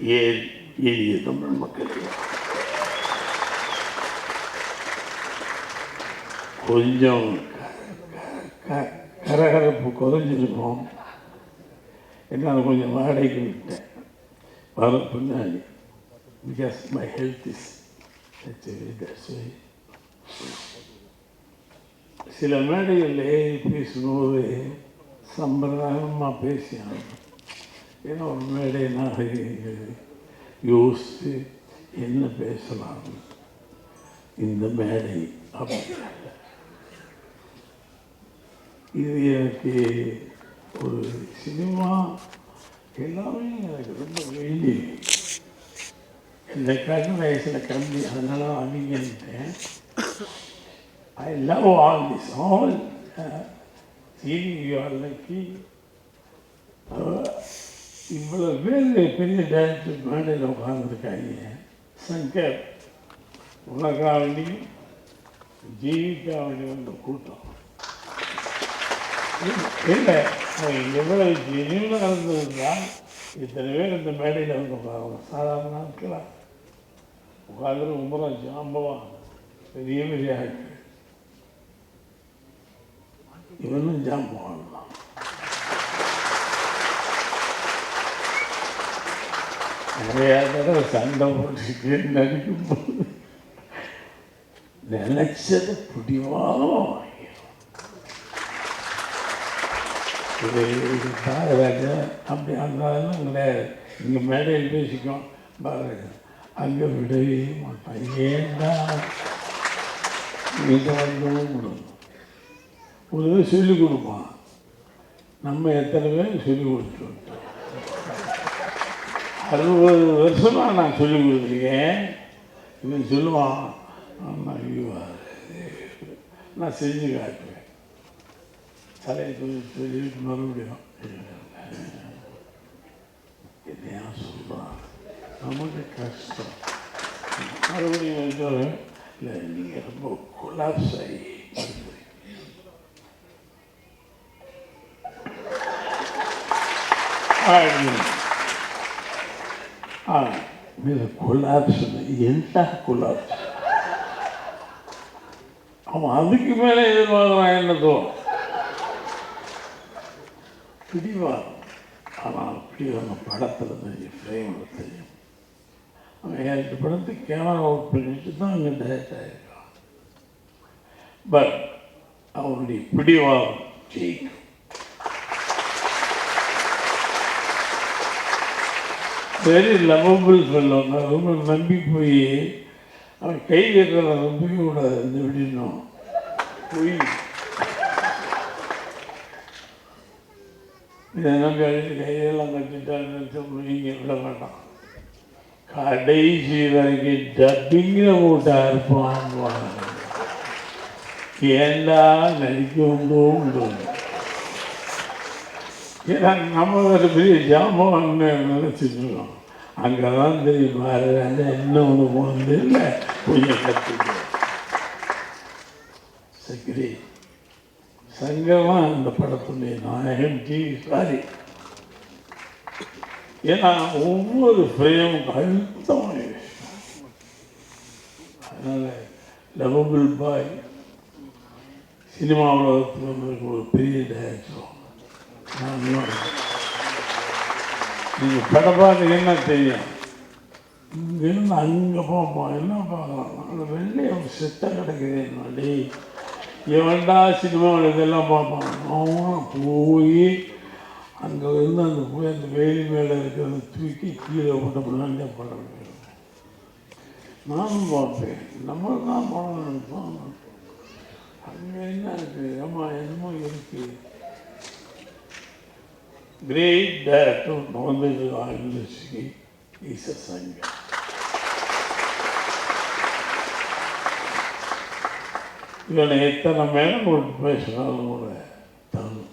ஏன் எளிய தமிழ் மக்களே. கொஞ்சம் க- க- கரகரப்பு குறைஞ்சிருக்கும். என்னால் கொஞ்சம் வாடகைக்கு விட்டேன். வர பின்னாடி. பிகாஸ் மை ஹெல்த் இஸ் சில மேடைகளில் ஏறி பேசும்போது சம்பிரதாயமாக பேசியாங்க ஏன்னா மேடை நான் யோசித்து என்ன பேசலாம்? இந்த மேடை அப்படி இது எனக்கு ஒரு சினிமா எல்லாமே எனக்கு ரொம்ப வேண்டி இந்த கடன் வயசில் கம்மி அதனால அமைங்கிட்டேன் I love all this all seeing you are இவ்வளோ பேர் பெரிய டேரக்டர் மேடையில் உட்காந்துருக்காங்க சங்கர் உலகாவணியும் ஜீவிகாவணி வந்த கூட்டம். இல்லை அவன் எவ்வளவு ஜெனியூனாக இருந்திருந்தால் இத்தனை பேர் இந்த மேடையில் வந்து உட்காரணும் சாதாரண நாட்களாக உட்காந்துட்டு உமரம் ஜாம்பவான் பெரிய பெரிய ஆட்கள். இவனும் ஜாம்பவான் தான் நிறையா தடவை சண்டை போட்டு நடிக்கும் போது நினைச்சது பிடிவாதமாக இது இது அப்படி அந்த அதெல்லாம் கிடையாது இங்கே மேடையில் பேசிக்கும் பாரராஜா அங்கே விடவே மாட்டான் ஏண்டா இங்கே வந்து ஒரு சொல்லிக் கொடுப்பான் நம்ம எத்தனை பேர் சொல்லிக் கொடுத்து அறுபது வருஷமாக நான் சொல்லிக் கொடுத்துருக்கேன் இவன் சொல்லுவான் ஆமாம் ஐயோ அது நான் செஞ்சு காட்டுவேன் தலையை சொல்லி சொல்லிட்டு மறுபடியும் என்னையா சொல்கிறான் நமக்கு கஷ்டம் மறுபடியும் வந்து இல்லை நீங்கள் ரொம்ப கொலாப்ஸ் ஆகி படுத்துறீங்க. ಮೇಲೆ ಕೊಲಾಪ್ಸ್ ಎಂಥ ಕೊಲಾಪ್ಸ್ அவன் அதுக்கு மேலே எதிர்பார்க்குறான் என்னதோ பிடிவா ஆனால் அப்படி அந்த படத்தில் தெரியும் ஃப்ரேமில் தெரியும் அவன் ஏழு படத்தை கேமரா அவுட் பண்ணிட்டு தான் அங்கே டேரக்ட் ஆகிருக்கான் பட் அவனுடைய பிடிவார் ஜெயிக்கும் வெரி லவபிள் ஃபெல்லோ நான் ரொம்ப நம்பி போய் அவன் கை இருக்கிற நம்பவே கூடாது இந்த விடணும் போய். இதை நம்பி அழிச்சு கையெல்லாம் கட்டிட்டான்னு நீங்கள் விட வேண்டாம் கடைசி வரைக்கும் டப்பிங்கில் போட்டா இருப்பான் ஏண்டா நடிக்க உண்டோ உண்டு ஏன்னா நம்ம ஒரு பெரிய ஜாமான்னு நினச்சிருக்கோம் அங்கே தான் தெரியும் பாரு என்ன ஒன்று போனது இல்லை கொஞ்சம் கற்றுக்க சக்ரி சங்கமாக அந்த படத்துடைய நாயகன் டி சாரி ஏன்னா ஒவ்வொரு ஃப்ரேமும் அழுத்தமான விஷயம் அதனால் லவபிள் பாய் சினிமா உலகத்தில் ஒரு பெரிய டேரக்டர் நீங்கள் படம் என்ன தெரியும் இங்கேருந்து அங்கே போப்போம். என்ன பார்க்கலாம் அந்த வெள்ளை ஒரு செத்த கிடக்குது என்னடி? எவன்டா சினிமாவில் இதெல்லாம் பார்ப்பான். அவன் போய் அங்கே இருந்து அந்த போய் அந்த வேலி மேலே இருக்கிறத தூக்கி கீழே போட்டோம்னா படம் நானும் பார்ப்பேன். நம்ம தான் படம் நினைப்போம். அங்கே என்ன இருக்குது அம்மா என்னமோ இருக்குது great director Mohammed University is a singer. இவனை எத்தனை மேலும் போட்டு பேசினாலும் கூட தரும்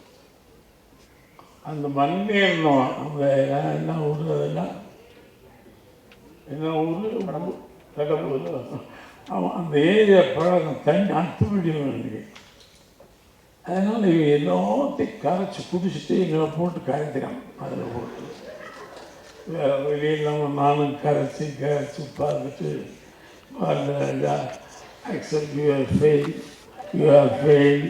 அந்த மண்ணேறணும் அந்த என்ன ஊர் அதெல்லாம் என்ன ஊர்? கடம்பு கடம்பூர் அவன் அந்த ஏரியா பழக்கம் தண்ணி அத்து அத்துப்படி வேண்டிய அதனால் இவன் எல்லாத்தையும் கரைச்சி குடிச்சிட்டு எங்களை போட்டு கரைக்கிறான் அதில் போட்டு. வேறு வழி இல்லாமல் நானும் கரைச்சி கரைச்சி பார்த்துட்டு பார்த்து accept you are fail you are fail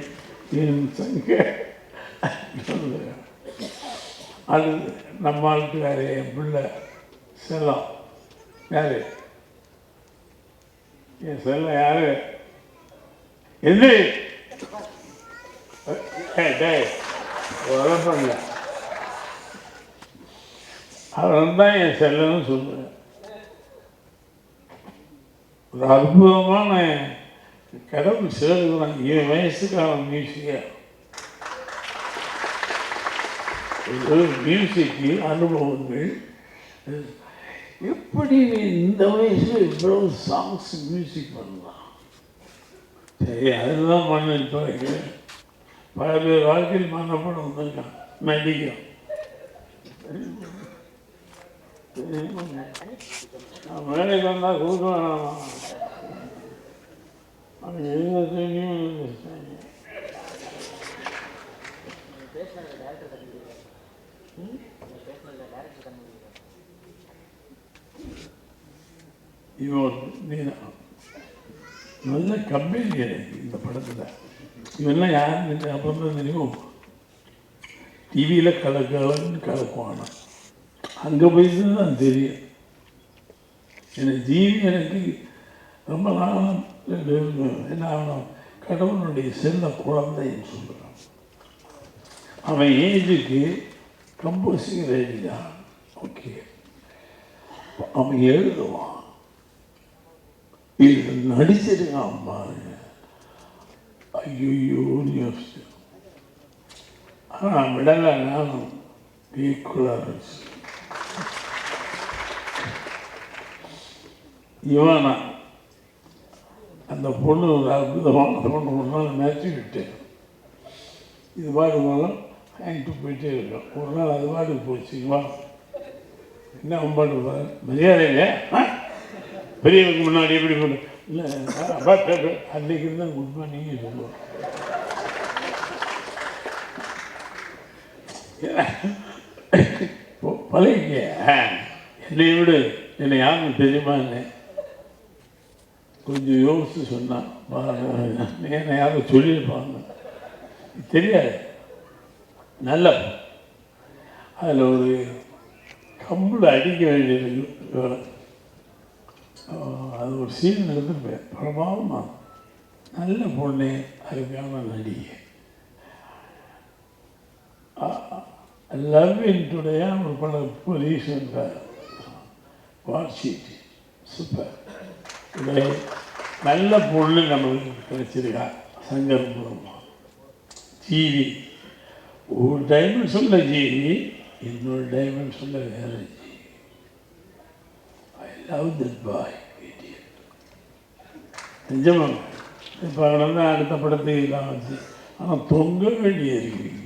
அது நம்ம ஆளுக்காரு என் பிள்ளை செல்லம். யார்? என் செல்லம் யாரு? எது? ஏய் டேய் உழப்பங்க அவன் தான் என் செல்லுன்னு சொல்லுவேன் ஒரு அற்புதமான கடவுள் சேர்க்கிறான் இவன் வயசுக்கு அவன் மியூசிக்கா ஒரு மியூசிக்கு அனுபவங்கள் எப்படி நீ இந்த வயசுல இவ்வளவு சாங்ஸ் மியூசிக் பண்ணலாம் சரி அதுதான் பண்ணிட்டு வைக்கிறேன் பல பேர் வாழ்க்கையில் மனப்படம் வந்திருக்கான் மெடிக்கும் நான் வந்தால் கொடுக்க வேணாமா. அவன் எங்க தெரியும் இவன் நீ நல்ல கம்பெனி இந்த படத்தில். இவெல்லாம் யாருன்னு அப்புறம் தான் தெரியும் டிவியில் கலக்கலன்னு கலக்குவானா அங்கே போய் தான் தெரியும் எனக்கு ஜீவி எனக்கு ரொம்ப நாளம் என்ன ஆகணும் கடவுளுடைய செல்ல குழந்தைன்னு சொல்கிறான் அவன் ஏஜுக்கு கம்போசிங் ரெடி தான் ஓகே அவன் எழுதுவான் இது நடிச்சிருக்கான் பாருங்க ஐயோன்னு யோசிச்சு ஆனால் விடலை நானும் ஈக்குவலாக இருந்துச்சு இவனா அந்த பொண்ணு ஒரு அற்புதமான பொண்ணு ஒரு நாள் நினச்சி விட்டேன். இது பாட்டு மூலம் வாங்கிட்டு போயிட்டே இருக்கோம். ஒரு நாள் அது பாட்டுக்கு போச்சு வா என்ன அவன் பாட்டு மரியாதை இல்லையா ஆ? பெரியவங்க முன்னாடி எப்படி பண்ணு இல்லை அன்னைக்கு தான் குட் மார்னிங் சொல்லுவோம் பழகிங்க என்னை விடு. என்னை யாருன்னு தெரியுமான்னு கொஞ்சம் யோசித்து சொன்னான் என்னை யாரும் சொல்லியிருப்பாங்க. தெரியாது. நல்ல அதில் ஒரு கம்பில் அடிக்க வேண்டியது அது ஒரு சீன் எடுத்துருப்பேன் பிரபாவமாக நல்ல பொண்ணு அருமையான நடிகை. லவ் இன்டுடைய ஒரு படம் போலீஸ் என்ற வாட்சிட் சூப்பர் இதை நல்ல பொண்ணு நம்மளுக்கு கிடைச்சிருக்கா. சங்கர் மூலமாக ஜீவி ஒரு டைமென்ஷனில் ஜீவி இன்னொரு டைமென்ஷனில் வேற ஜீவி ஐ லவ் திஸ் பாய் நிஜமாக இப்போ வந்து அடுத்த படத்தை தான் வச்சு ஆனால் தொங்க வேண்டிய இருக்கிறீங்க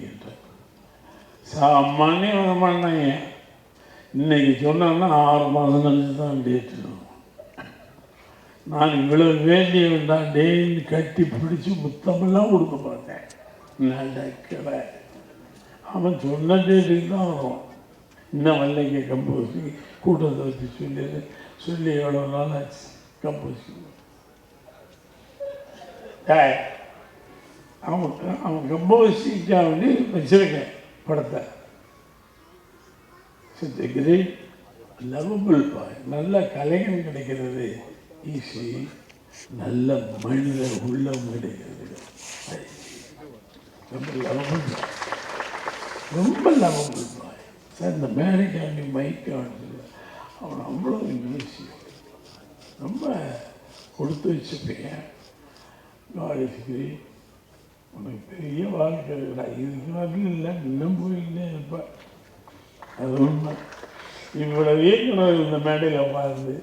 சாமானியம் வர இன்றைக்கி இன்னைக்கு சொன்னாங்கன்னா ஆறு மாதம் கழிச்சு தான் டேட்டு நான் இவ்வளோ வேண்டிய வேண்டாம் டெய்லி கட்டி பிடிச்சி முத்தமெல்லாம் கொடுக்க மாட்டேன். நடக்கலை அவன் சொன்ன டேட்டுக்கு தான் வரும். இன்னும் வல்லைங்க கம்போசி கூட்டத்தை வச்சு சொல்லி சொல்லி எவ்வளோ நாள் ஆச்சு கம்போசி ஏய், அவன் அவன் சீக்கிரம் வந்து வச்சிருக்கேன் படத்தை. சுத்த கிரேட் லவபிள் பாய் நல்ல கலைஞன் கிடைக்கிறது. ஈஸி நல்ல மனித உள்ளம் கிடைக்கிறது. ரொம்ப லவபிள் ரொம்ப லவபிள் பாய் சார் இந்த மேரிக்காண்டி மைக்காண்டி அவன் அவ்வளோ ஈஸி ரொம்ப கொடுத்து வச்ச பையன் உனக்கு பெரிய வாழ்க்கை இருக்குடா இதுக்கு வரலும் இல்லை. இன்னும் போயிட்டே இருப்பேன் அது உண்மை. இவ்வளவு இயக்குனர் இந்த மேடையில் உட்கார்ந்து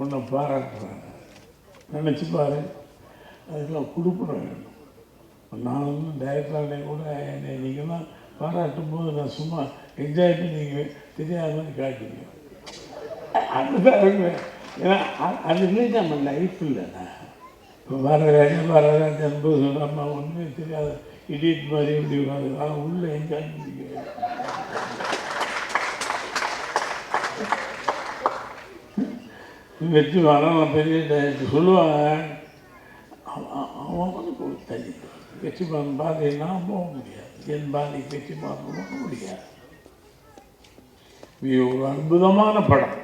உன்னை பாராட்டுறாங்க. நினச்சி பாரு. அதுக்கெல்லாம் கொடுப்பணும் வேணும் நான் வந்து டைரக்டர்லேயே கூட என்னை நீங்கள் தான் பாராட்டும் போது நான் சும்மா என்ஜாய் பண்ணி தெரியாத மாதிரி காட்டுங்க அதுதான் ஏன்னா அது இல்லை நம்ம லைஃப் இல்லைண்ணா. இப்போ வரராஜன் என்பது போது நம்ம ஒன்றுமே தெரியாத. இடியட் மாதிரி இப்படி உட்காந்து நான் உள்ள என்ஜாய் பண்ணிக்கிறேன் வெற்றி வரலாம் பெரிய சொல்லுவாங்க அவன் வந்து ஒரு தனி வெற்றி மாறன் பாதை நான் போக முடியாது. என் பாதை வெற்றி மாறன் போக முடியாது. இது ஒரு அற்புதமான படம்.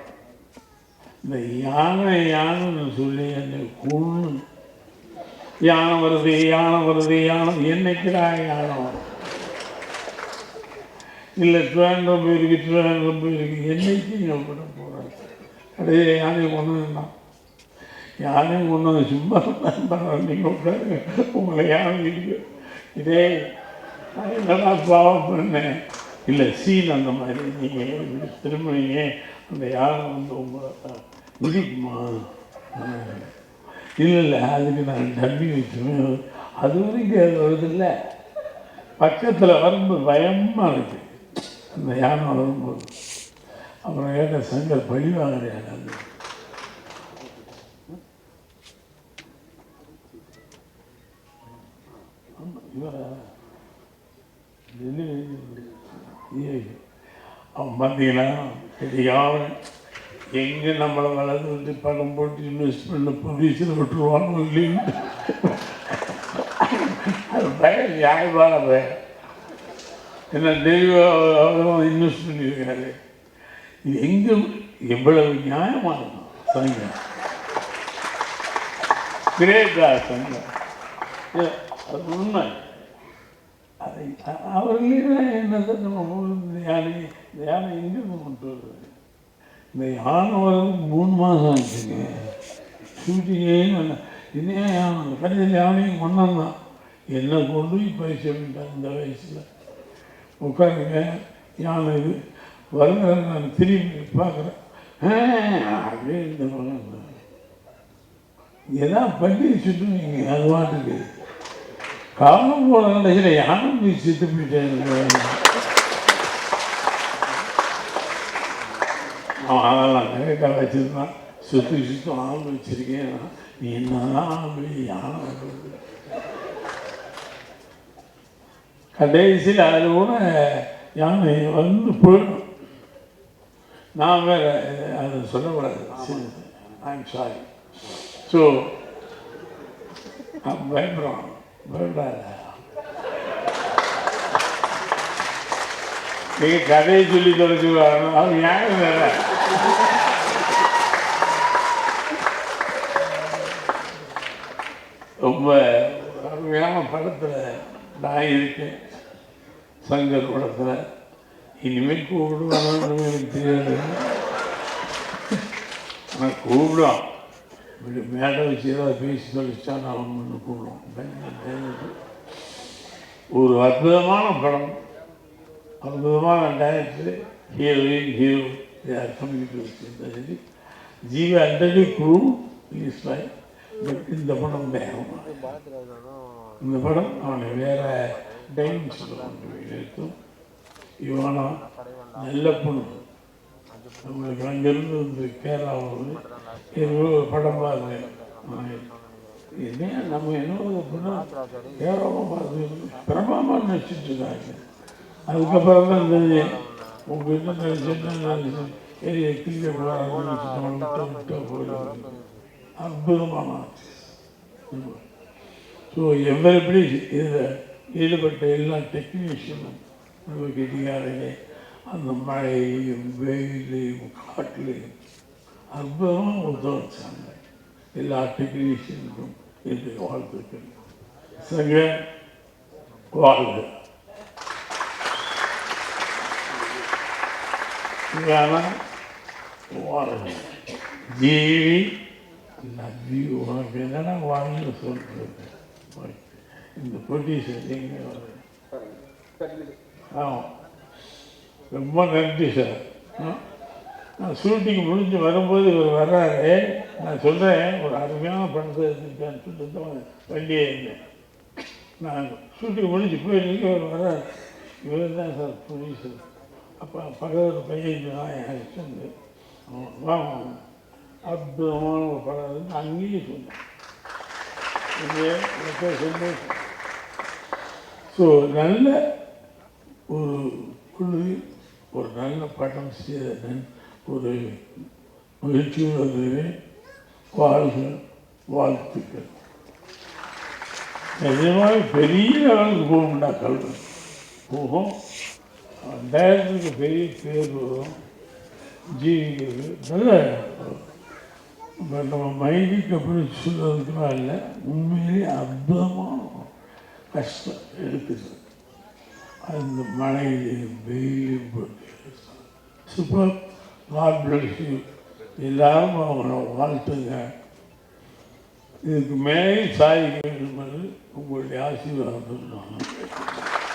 இந்த யானை யானைன்னு சொல்லி என்னை கொண்டு யானம் வருது யானம் வருது யானம் என்னைக்குடா யானம் வரும்? இல்லை திருவாண்டம் போயிருக்கு திருவாண்டம் போயிருக்கு என்னைக்கு நீங்கள் விட போகிறாங்க கடையில் யானையை கொண்டு வந்தான் யானையை கொண்டு வந்து சும்மா பரவாயில்ல நீங்கள் உட்காரு உங்களை யானை இருக்கு இதே நான் என்னடா பாவம் பண்ணேன்? இல்லை சீன் அந்த மாதிரி. நீங்கள் இப்படி திரும்பினீங்க. அந்த யானை வந்து உங்களை இருக்குமா இல்லை இல்லை அதுக்கு நான் தம்பி வச்சுருவேன் அது வரைக்கும் அது வருதில்ல. பக்கத்தில் வரும்போது பயமாக இருக்குது அந்த யானை வரும்போது. அப்புறம் கேட்ட சங்கர் பழி வாங்குறேன் அது. அவன் பார்த்தீங்கன்னா தெரியாமல் எங்கே நம்மளை வளர்ந்து வந்து பணம் போட்டு இன்வெஸ்ட் பண்ண பொலிசில் விட்டுருவாங்க இல்லைன்னு அது பயம் நியாயமான பயம். என்ன தெளிவாக இன்வெஸ்ட் பண்ணியிருக்காரு. இது எங்கே எவ்வளவு நியாயமாக இருக்கும் சங்கம் கிரேட்டா சங்கம். அது உண்மை. அதை அவர்களே என்னதை நம்ம யானை யானை எங்கேருந்து கொண்டு வருது? இந்த யானை வரது மூணு மாதம் ஆச்சுங்க ஷூட்டிங்கே பண்ண இன்னே யானை கடைசியில் யானையும் கொண்டாந்தான் என்ன கொண்டு போய் பரிசு இந்த வயசில் உட்காருங்க யானை இது வருங்க நான் திரும்பி பார்க்குறேன் அப்படியே இந்த பக்கம் எதாவது பண்ணி சுற்றுவீங்க அது பாட்டுக்கு காலம் போன கடைசியில் யானை போய் செத்து போயிட்டேன் அவன் அதெல்லாம் கரெக்டாக வச்சுருந்தான் சுற்றி சுத்தம் ஆள் வச்சிருக்கேன் நீ என்னதான் ஆள் யானை கடைசியில் அதில் கூட யானை வந்து போயிடும் நான் வேற அதை சொல்லக்கூடாது ஐம் சாரி ஸோ பயப்படுறோம் பயப்படாத நீங்கள் கதையை சொல்லி தொலைச்சு வரணும் அது நியாயம் வேறு ரொம்ப அருமையான படத்தில் நான் இருக்கேன். சங்கர் படத்தில். இனிமேல் கூப்பிடுவானு எனக்கு தெரியாது. ஆனால் கூப்பிடும் இப்படி மேடை வச்சு ஏதாவது பேசி தொலைச்சா நான் ஒன்று கூப்பிடுவோம். ஒரு அற்புதமான படம். அற்புதமான டைரக்டர் ஹீரோயின் ஹீரோ யார் கம்மிட்டு வச்சிருந்தது ஜீவ அண்டடி குழு ரிலீஸ் ஆகி பட் இந்த படம் வேகம் இந்த படம் அவனை வேற டைமென்ஷனில் கொண்டு போய் நிறுத்தும் இவனா நல்ல பொண்ணு. நம்மளுக்கு அங்கேருந்து வந்து கேரளாவில் எவ்வளோ படம் பாருங்க. என்ன நம்ம என்ன அப்படின்னா கேரளாவை பார்த்து பிரபலமாக நடிச்சிட்டு இருக்காங்க. அதுக்கப்புறம் தான் இந்த உங்கள் என்ன நினைச்சுன்னா ஏரியா கிரிக்கெட் விளையாட விட்டு போயிடுவாங்க அற்புதமான ஸோ எவ்வளவு இதில் ஈடுபட்ட எல்லா டெக்னீஷியனும் நம்ம கெட்டிக்காரங்க அந்த மழையும் வெயிலையும் காட்டிலையும் அற்புதமாக ஒத்துழைச்சாங்க எல்லா டெக்னீஷியனுக்கும் என்னுடைய வாழ்த்துக்கள் சங்க வாழ்க ஆனால் வாழ்க ஜீவி உனக்கு என்னடா வாழ்ந்து இந்த பொலிட்டீஷியன் எங்கே வர ஆமாம் ரொம்ப நன்றி சார் நான் ஷூட்டிங் முடிஞ்சு வரும்போது இவர் வர்றாரு. நான் சொல்கிறேன் ஒரு அருமையான படத்தை எடுத்துருக்கேன்னு சொல்லிட்டு வண்டியே இருந்தேன் நான் ஷூட்டிங் முடிஞ்சு போயிருக்கேன் இவர் வர்றாரு. இவர் தான் சார் ப்ரொடியூசர் அப்போ பக்கத்தில் பையன் தான் என் அற்புதமான ஒரு படம் இருந்து அங்கேயும் சொன்னேன் இங்கே சந்தோஷம் ஸோ நல்ல ஒரு குழு ஒரு நல்ல படம் செய்ததன் ஒரு முயற்சியுள்ளது வாழ்க வாழ்த்துக்கள். நிஜமாக பெரிய அளவுக்கு போகும்டா கல்வி. போகும். ரெண்டாயிரத்துக்கு பெரிய பேர் ஜி ஜீவிக்கிறது நல்ல. இப்போ நம்ம மைண்டுக்கு அப்படி சொல்கிறதுக்குலாம் இல்லை. உண்மையிலே அற்புதமாக கஷ்டம் இருக்குது. அந்த மழையிலையும் வெயிலையும் போட்டு. சூப்பர். காட் பிளஸ் யூ எல்லாரும் அவங்கள வாழ்த்துங்க. இதுக்கு மேலே சாதிக்க வேண்டும் என்று உங்களுடைய ஆசீர்வாதம் நான் கேட்கிறேன்.